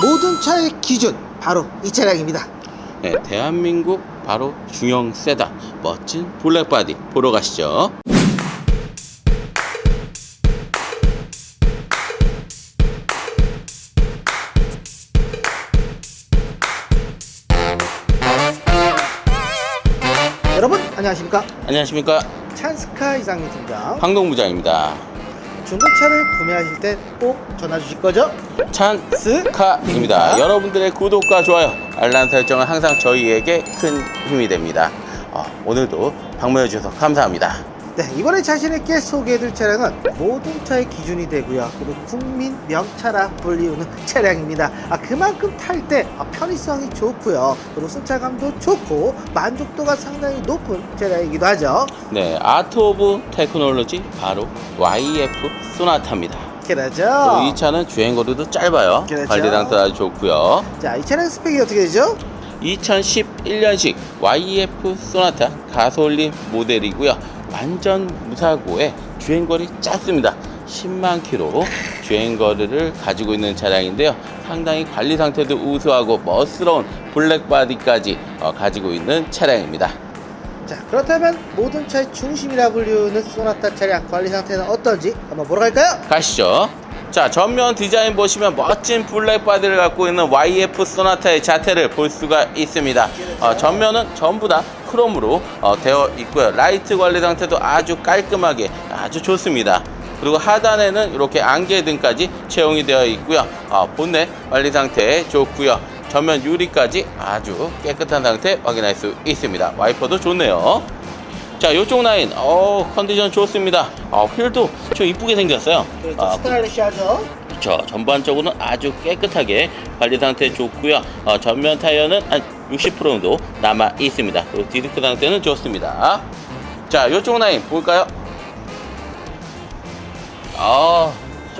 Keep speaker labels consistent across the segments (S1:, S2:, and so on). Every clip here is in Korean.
S1: 모든 차의 기준 바로 이 차량입니다.
S2: 네, 대한민국 바로 중형 세단 멋진 블랙바디 보러 가시죠.
S1: 여러분 안녕하십니까?
S2: 안녕하십니까
S1: 찬스카 이상민 팀장.
S2: 황동부장입니다.
S1: 중고차를 구매하실 때 꼭 전화 주실 거죠?
S2: 찬스카입니다. 여러분들의 구독과 좋아요, 알람 설정은 항상 저희에게 큰 힘이 됩니다. 어, 오늘도 방문해 주셔서 감사합니다.
S1: 네, 이번에 자신있게 소개해드릴 차량은 모든 차의 기준이 되고요. 그리고 국민 명차라 불리우는 차량입니다. 아, 그만큼 탈 때 편의성이 좋고요. 그리고 승차감도 좋고 만족도가 상당히 높은 차량이기도 하죠.
S2: 네, 아트 오브 테크놀로지 바로 YF 소나타입니다.
S1: 그러죠.
S2: 이 차는 주행 거리도 짧아요.
S1: 그렇죠.
S2: 관리상도 아주 좋고요.
S1: 자, 이 차량 스펙이 어떻게 되죠?
S2: 2011년식 YF 소나타 가솔린 모델이고요. 완전 무사고에 주행거리 짧습니다. 10만 킬로 주행거리를 가지고 있는 차량인데요. 상당히 관리 상태도 우수하고 멋스러운 블랙바디까지 어, 가지고 있는 차량입니다.
S1: 자, 그렇다면 모든 차의 중심이라 불리우는 소나타 차량 관리 상태는 어떤지 한번 보러 갈까요?
S2: 가시죠. 자, 전면 디자인 보시면 멋진 블랙바디를 갖고 있는 YF 소나타의 자태를 볼 수가 있습니다. 어, 전면은 전부 다 크롬으로 어, 되어 있고요. 라이트 관리 상태도 아주 깔끔하게 아주 좋습니다. 그리고 하단에는 이렇게 안개 등까지 채용이 되어 있고요. 어, 본넷 관리 상태 좋고요. 전면 유리까지 아주 깨끗한 상태 확인할 수 있습니다. 와이퍼도 좋네요. 자, 이쪽 라인, 어, 컨디션 좋습니다. 어, 휠도 좀 이쁘게 생겼어요.
S1: 그렇죠.
S2: 아,
S1: 스타일리시하죠?
S2: 그렇죠. 전반적으로는 아주 깨끗하게 관리 상태 좋고요. 어, 전면 타이어는 한 60% 정도 남아 있습니다. 그리고 디스크 상태는 좋습니다. 자, 이쪽 라인 볼까요? 아,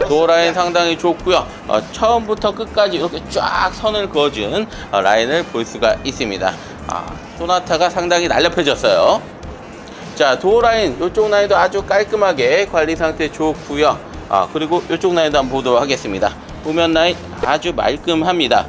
S2: 도어 라인 상당히 좋고요. 어, 처음부터 끝까지 이렇게 쫙 선을 그어준 어, 라인을 볼 수가 있습니다. 아, 소나타가 상당히 날렵해졌어요. 자, 도어 라인, 이쪽 라인도 아주 깔끔하게 관리 상태 좋고요. 아, 그리고 이쪽 라인도 한번 보도록 하겠습니다. 후면 라인 아주 말끔합니다.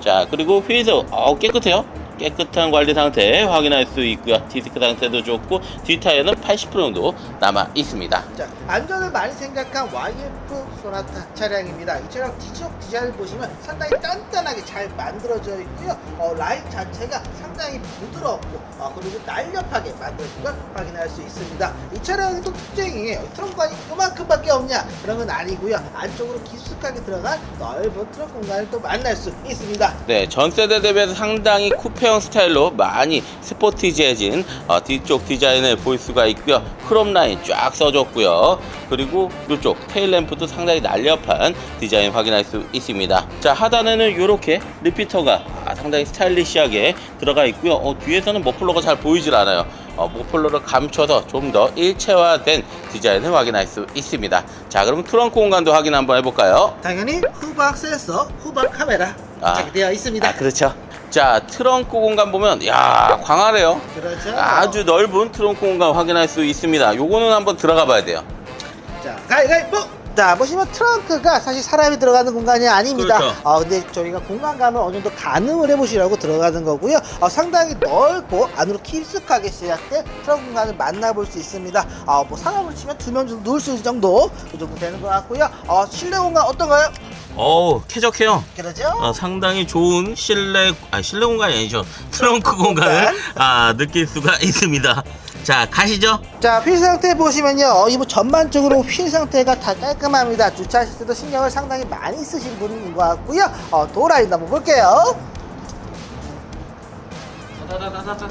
S2: 자, 그리고 휠도 어, 깨끗해요. 깨끗한 관리 상태 확인할 수 있고요. 디스크 상태도 좋고 뒷타이어는 80% 정도 남아 있습니다.
S1: 자, 안전을 많이 생각한 YF 소나타 차량입니다. 이 차량 뒤쪽 디자인을 보시면 상당히 단단하게 잘 만들어져 있고요. 어, 라인 자체가 상당히 부드럽고 어, 그리고 날렵하게 만들어진 걸 확인할 수 있습니다. 이 차량의 또 특징이 트렁크 공간이 요만큼밖에 없냐? 그런 건 아니고요. 안쪽으로 깊숙하게 들어간 넓은 트렁크 공간을 또 만날 수 있습니다.
S2: 네, 전 세대 대비해서 상당히 쿠페 형 스타일로 많이 스포티지해진 어, 뒤쪽 디자인을 볼 수가 있고요. 크롬 라인 쫙 써줬고요. 그리고 이쪽 테일 램프도 상당히 날렵한 디자인 확인할 수 있습니다. 자, 하단에는 이렇게 리피터가 아, 상당히 스타일리시하게 들어가 있고요. 어, 뒤에서는 머플러가 잘 보이질 않아요. 어, 머플러를 감춰서 좀 더 일체화된 디자인을 확인할 수 있습니다. 자, 그럼 트렁크 공간도 확인 한번 해볼까요?
S1: 당연히 후방 센서, 후방 카메라
S2: 아.
S1: 장착이 되어 있습니다.
S2: 아, 그렇죠. 자, 트렁크 공간 보면, 야 광활해요.
S1: 그렇죠.
S2: 아주 넓은 트렁크 공간 확인할 수 있습니다. 요거는 한번 들어가 봐야 돼요.
S1: 자, 가위가위보! 자, 보시면 트렁크가 사실 사람이 들어가는 공간이 아닙니다.
S2: 그렇죠.
S1: 어, 근데 저희가 공간감을 어느 정도 가늠을 해보시라고 들어가는 거고요. 어, 상당히 넓고 안으로 깊숙하게 제작된 트렁크 공간을 만나볼 수 있습니다. 어, 뭐 사람을 치면 두 명 정도 누울 수 있는 정도 그 정도 되는 것 같고요. 어, 실내 공간 어떤가요?
S2: 어우, 쾌적해요.
S1: 그러죠?
S2: 어, 상당히 좋은 실내, 아, 실내 공간이 아니죠. 트렁크 공간을, 아, 느낄 수가 있습니다. 자, 가시죠.
S1: 자, 휠 상태 보시면요. 어, 이뭐 전반적으로 휠 상태가 다 깔끔합니다. 주차하실 때도 신경을 상당히 많이 쓰신 분인 것 같고요. 어, 도라인도 한번 볼게요.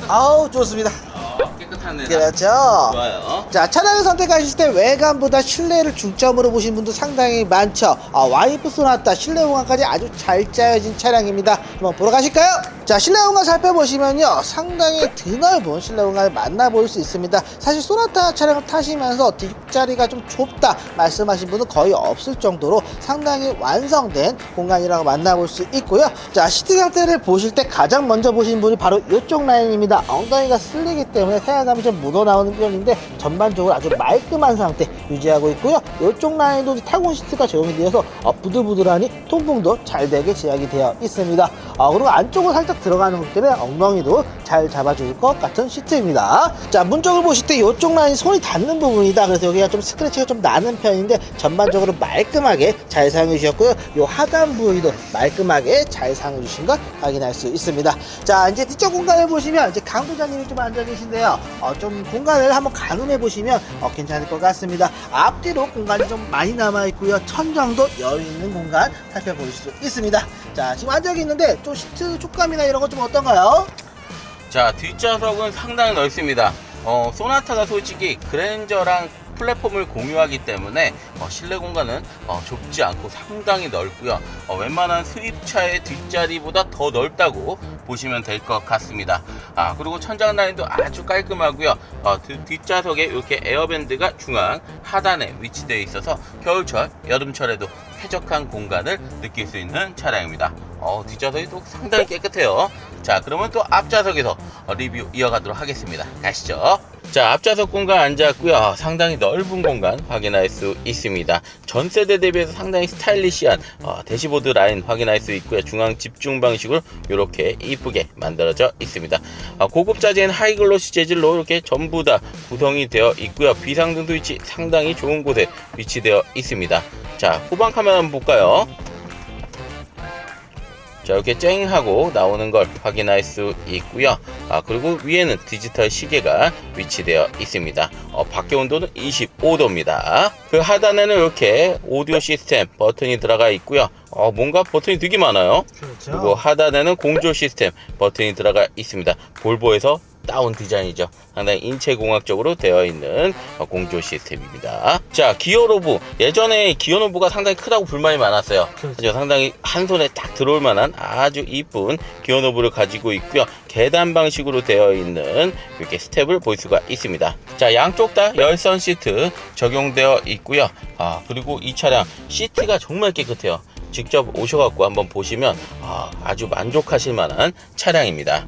S1: 아우, 좋습니다.
S2: 어, 깨끗하네.
S1: 그렇죠.
S2: 좋아요.
S1: 자, 차량을 선택하실 때 외관보다 실내를 중점으로 보신 분도 상당히 많죠. 아, 와이프 소나타 실내 공간까지 아주 잘 짜여진 차량입니다. 한번 보러 가실까요? 자, 실내 공간 살펴보시면요. 상당히 드넓은 실내 공간을 만나볼 수 있습니다. 사실 소나타 차량을 타시면서 뒷자리가 좀 좁다 말씀하신 분은 거의 없을 정도로 상당히 완성된 공간이라고 만나볼 수 있고요. 자, 시트 상태를 보실 때 가장 먼저 보시는 분이 바로 이쪽 라인입니다. 엉덩이가 쓸리기 때문에 사용감이 좀 묻어나오는 편인데 전반적으로 아주 말끔한 상태 유지하고 있고요. 이쪽 라인도 타공 시트가 적용이 되어서 어, 부들부들하니 통풍도 잘 되게 제약이 되어 있습니다. 아, 그리고 안쪽으로 살짝 들어가는 것 때문에 엉덩이도 잘 잡아줄 것 같은 시트입니다. 자, 문 쪽을 보실 때 이쪽 라인이 손이 닿는 부분이다. 그래서 여기가 좀 스크래치가 좀 나는 편인데 전반적으로 말끔하게 잘 사용해 주셨고요. 이 하단 부위도 말끔하게 잘 사용해 주신 것 확인할 수 있습니다. 자, 이제 뒤쪽 공간을 보시면 이제 강부장님이 좀 앉아 계신데요. 어, 좀 공간을 한번 가늠해 보시면 어, 괜찮을 것 같습니다. 앞뒤로 공간이 좀 많이 남아 있고요. 천정도 여유 있는 공간 살펴볼 수 있습니다. 자, 지금 앉아 있는데 좀 시트 촉감이나 이런 거좀 어떤가요?
S2: 자 뒷좌석은 상당히 넓습니다. 어, 소나타가 솔직히 그랜저랑 플랫폼을 공유하기 때문에 어, 실내 공간은 어, 좁지 않고 상당히 넓고요. 어, 웬만한 수입차의 뒷자리보다 더 넓다고 보시면 될 것 같습니다. 아 그리고 천장 라인도 아주 깔끔하고요. 어, 뒷- 뒷좌석에 이렇게 에어밴드가 중앙 하단에 위치되어 있어서 겨울철 여름철에도 쾌적한 공간을 느낄 수 있는 차량입니다 어, 뒷좌석이 또 상당히 깨끗해요. 자, 그러면 또 앞좌석에서 어, 리뷰 이어가도록 하겠습니다. 가시죠. 자, 앞좌석 공간 앉았고요. 아, 상당히 넓은 공간 확인할 수 있습니다. 전 세대 대비해서 상당히 스타일리시한 어, 대시보드 라인 확인할 수 있고요. 중앙 집중 방식으로 이렇게 이쁘게 만들어져 있습니다. 아, 고급 자재인 하이글로시 재질로 이렇게 전부 다 구성이 되어 있고요. 비상등 스위치 상당히 좋은 곳에 위치되어 있습니다. 자, 후방 카메라 한번 볼까요? 자 이렇게 쨍 하고 나오는 걸 확인할 수 있고요. 아 그리고 위에는 디지털 시계가 위치되어 있습니다. 어, 밖에 온도는 25도입니다. 그 하단에는 이렇게 오디오 시스템 버튼이 들어가 있고요. 어, 뭔가 버튼이 되게 많아요.
S1: 그렇죠.
S2: 그리고 하단에는 공조 시스템 버튼이 들어가 있습니다. 볼보에서 다운 디자인이죠. 상당히 인체공학적으로 되어 있는 어, 공조 시스템입니다. 자, 기어로브. 예전에 기어로브가 상당히 크다고 불만이 많았어요.
S1: 그렇죠.
S2: 상당히 한 손에 딱 들어올 만한 아주 이쁜 기어노브를 가지고 있고요. 계단 방식으로 되어 있는 이렇게 스텝을 볼 수가 있습니다. 자, 양쪽 다 열선 시트 적용되어 있고요. 아, 그리고 이 차량 시트가 정말 깨끗해요. 직접 오셔갖고 한번 보시면 아, 아주 만족하실 만한 차량입니다.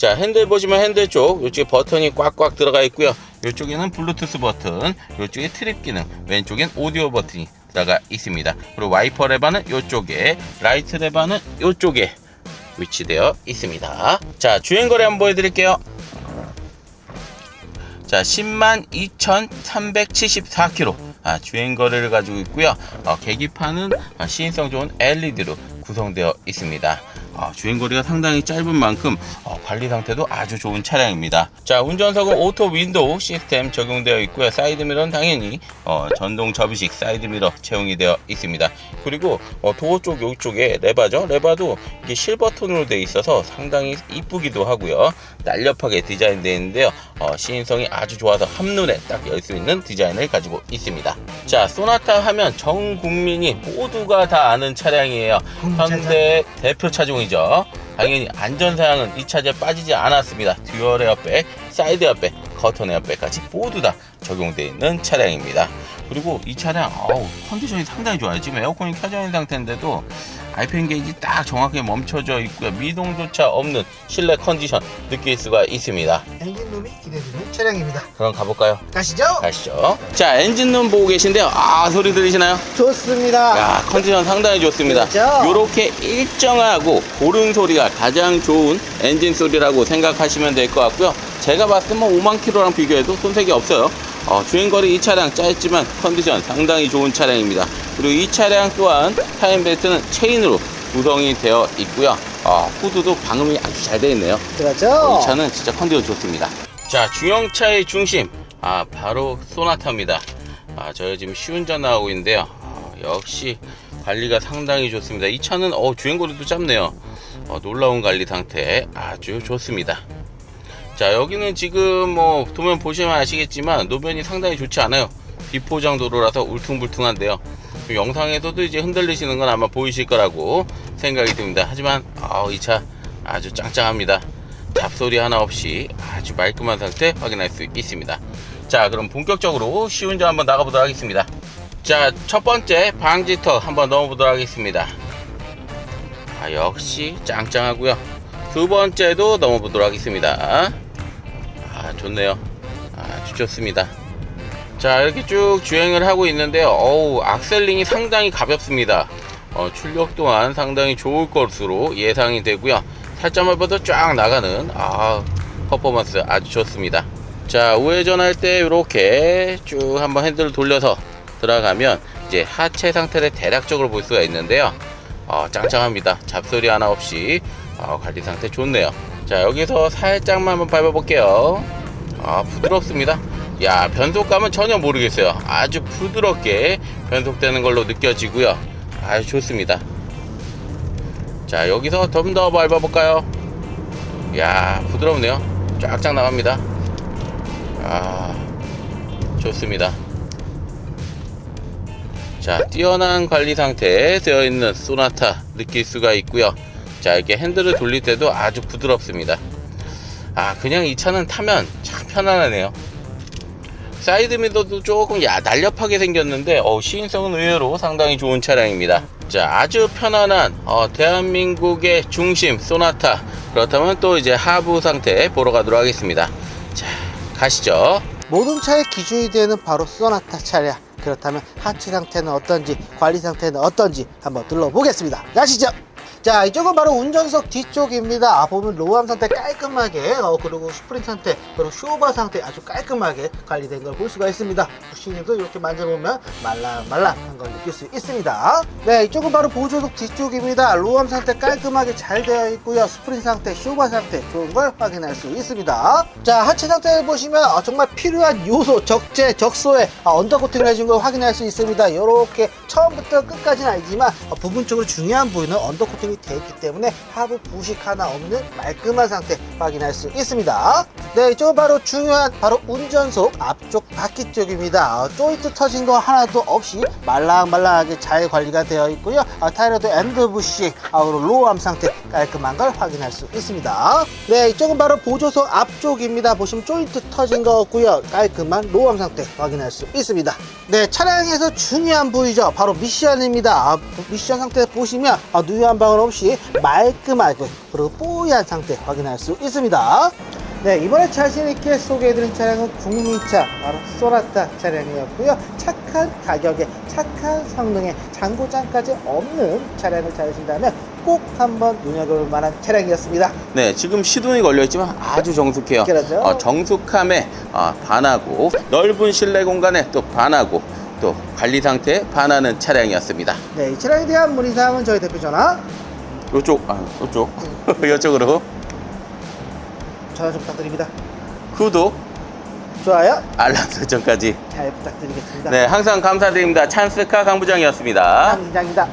S2: 자 핸들 보시면 핸들 쪽 이쪽에 버튼이 꽉꽉 들어가 있고요. 이쪽에는 블루투스 버튼 이쪽에 트립 기능 왼쪽엔 오디오 버튼이 들어가 있습니다. 그리고 와이퍼 레바는 이쪽에 라이트 레바는 이쪽에 위치되어 있습니다. 자 주행거리 한번 보여드릴게요. 자 10만 2374km 아, 주행거리를 가지고 있고요. 어, 계기판은 아, 시인성 좋은 LED로 구성되어 있습니다. 아, 주행거리가 상당히 짧은 만큼 어, 관리 상태도 아주 좋은 차량입니다. 자 운전석은 오토 윈도우 시스템 적용되어 있고요. 사이드미러는 당연히 어, 전동 접이식 사이드미러 채용이 되어 있습니다. 그리고 어, 도어 쪽 이쪽에 레바죠? 레바도 이게 실버톤으로 되어 있어서 상당히 이쁘기도 하고요. 날렵하게 디자인되어 있는데요. 어, 시인성이 아주 좋아서 한눈에 딱 열 수 있는 디자인을 가지고 있습니다. 자 소나타 하면 전 국민이 모두가 다 아는 차량이에요. 현대 대표 차종이죠. 당연히 안전사양은 이 차제에 빠지지 않았습니다. 듀얼 에어백, 사이드 에어백, 커튼 에어백까지 모두 다 적용되어 있는 차량입니다. 그리고 이 차량 어우, 컨디션이 상당히 좋아요. 지금 에어컨이 켜져 있는 상태인데도 아이펜 게이지 딱 정확하게 멈춰져 있고요. 미동조차 없는 실내 컨디션 느낄 수가 있습니다.
S1: 엔진룸이 기대되는 차량입니다.
S2: 그럼 가볼까요?
S1: 가시죠.
S2: 가시죠. 자, 엔진룸 보고 계신데요. 아, 소리 들리시나요?
S1: 좋습니다.
S2: 야, 컨디션 상당히 좋습니다.
S1: 그렇죠?
S2: 이렇게 일정하고 고른 소리가 가장 좋은 엔진 소리라고 생각하시면 될 것 같고요. 제가 봤을 때 뭐 5만 킬로랑 비교해도 손색이 없어요. 어, 주행거리 이 차량 짧지만 컨디션 상당히 좋은 차량입니다. 그리고 이 차량 또한 타임 벨트는 체인으로 구성이 되어 있고요. 어, 후드도 방음이 아주 잘 되어 있네요.
S1: 그렇죠.
S2: 어, 이 차는 진짜 컨디션 좋습니다. 자, 중형차의 중심. 아, 바로 소나타입니다. 아, 저희 지금 시운전 나오고 있는데요. 아, 역시 관리가 상당히 좋습니다. 이 차는 어, 주행거리도 짧네요. 어, 놀라운 관리 상태 아주 좋습니다. 자, 여기는 지금 뭐 도면 보시면 아시겠지만 노면이 상당히 좋지 않아요. 비포장 도로라서 울퉁불퉁한데요. 영상에서도 이제 흔들리시는 건 아마 보이실 거라고 생각이 듭니다. 하지만 아, 이차 아주 짱짱합니다. 잡소리 하나 없이 아주 말끔한 상태 확인할 수 있습니다. 자, 그럼 본격적으로 시운전 한번 나가보도록 하겠습니다. 자, 첫 번째 방지턱 한번 넣어보도록 하겠습니다. 아, 역시 짱짱하고요. 두 번째도 넣어보도록 하겠습니다. 아, 좋네요. 아주 좋습니다. 자, 이렇게 쭉 주행을 하고 있는데요. 어우, 악셀링이 상당히 가볍습니다. 어, 출력 또한 상당히 좋을 것으로 예상이 되고요. 살짝만 봐도 쫙 나가는 아, 퍼포먼스 아주 좋습니다. 자, 우회전 할 때 이렇게 쭉 한번 핸들을 돌려서 들어가면 이제 하체 상태를 대략적으로 볼 수가 있는데요. 어, 짱짱합니다. 잡소리 하나 없이 어, 관리 상태 좋네요. 자, 여기서 살짝만 한번 밟아볼게요. 아, 부드럽습니다. 야, 변속감은 전혀 모르겠어요. 아주 부드럽게 변속되는 걸로 느껴지고요. 아주 좋습니다. 자, 여기서 좀 더 밟아 볼까요? 야, 부드럽네요. 쫙쫙 나갑니다. 아, 좋습니다. 자, 뛰어난 관리 상태에 되어 있는 소나타 느낄 수가 있고요. 자, 이렇게 핸들을 돌릴 때도 아주 부드럽습니다. 아, 그냥 이 차는 타면 참 편안하네요. 사이드 미러도 조금 야 날렵하게 생겼는데 어, 시인성은 의외로 상당히 좋은 차량입니다. 자, 아주 편안한 어, 대한민국의 중심 소나타. 그렇다면 또 이제 하부 상태 보러 가도록 하겠습니다. 자, 가시죠.
S1: 모든 차의 기준이 되는 바로 소나타 차량. 그렇다면 하체 상태는 어떤지, 관리 상태는 어떤지 한번 둘러보겠습니다. 가시죠. 자, 이쪽은 바로 운전석 뒤쪽입니다. 아, 보면 로암 상태 깔끔하게, 어, 그리고 스프링 상태, 그리고 쇼바 상태 아주 깔끔하게 관리된 걸 볼 수가 있습니다. 부신님도 이렇게 만져보면 말랑말랑한 걸 느낄 수 있습니다. 네, 이쪽은 바로 보조석 뒤쪽입니다. 로암 상태 깔끔하게 잘 되어 있고요. 스프링 상태, 쇼바 상태 좋은 걸 확인할 수 있습니다. 자, 하체 상태를 보시면 어, 정말 필요한 요소, 적재, 적소에 어, 언더코팅을 해준 걸 확인할 수 있습니다. 이렇게 처음부터 끝까지는 아니지만 어, 부분적으로 중요한 부위는 언더코팅 이 되어 있기 때문에 하부 부식 하나 없는 말끔한 상태 확인할 수 있습니다. 네, 이쪽은 바로 중요한 바로 운전석 앞쪽 바퀴 쪽입니다. 어, 조이트 터진 거 하나도 없이 말랑말랑하게 잘 관리가 되어 있고요. 어, 타이어도 어, 그리고 로우암 상태 깔끔한 걸 확인할 수 있습니다. 네, 이쪽은 바로 보조석 앞쪽입니다. 보시면 조인트 터진 거 없고요. 깔끔한 로우암 상태 확인할 수 있습니다. 네, 차량에서 중요한 부위죠. 바로 미션입니다. 아, 미션 상태 보시면 아, 누유 한 방울 없이 말끔하게 그리고 뽀얀 상태 확인할 수 있습니다. 네, 이번에 자신있게 소개해드린 차량은 국민차, 바로 소나타 차량이었고요. 착한 가격에, 착한 성능에, 장고장까지 없는 차량을 찾으신다면 꼭 한번 눈여겨볼 만한 차량이었습니다.
S2: 네, 지금 시동이 걸려 있지만 아주 정숙해요.
S1: 그러죠.
S2: 어, 정숙함에 어, 반하고 넓은 실내 공간에 또 반하고 또 관리 상태에 반하는 차량이었습니다.
S1: 네, 이 차량에 대한 문의사항은 저희 대표 전화
S2: 요쪽, 아, 요쪽, 요쪽으로
S1: 전화 좀 부탁드립니다.
S2: 구독,
S1: 좋아요,
S2: 알람 설정까지.
S1: 잘 부탁드리겠습니다.
S2: 네, 항상 감사드립니다. 찬스카 강부장이었습니다.
S1: 강기장입니다.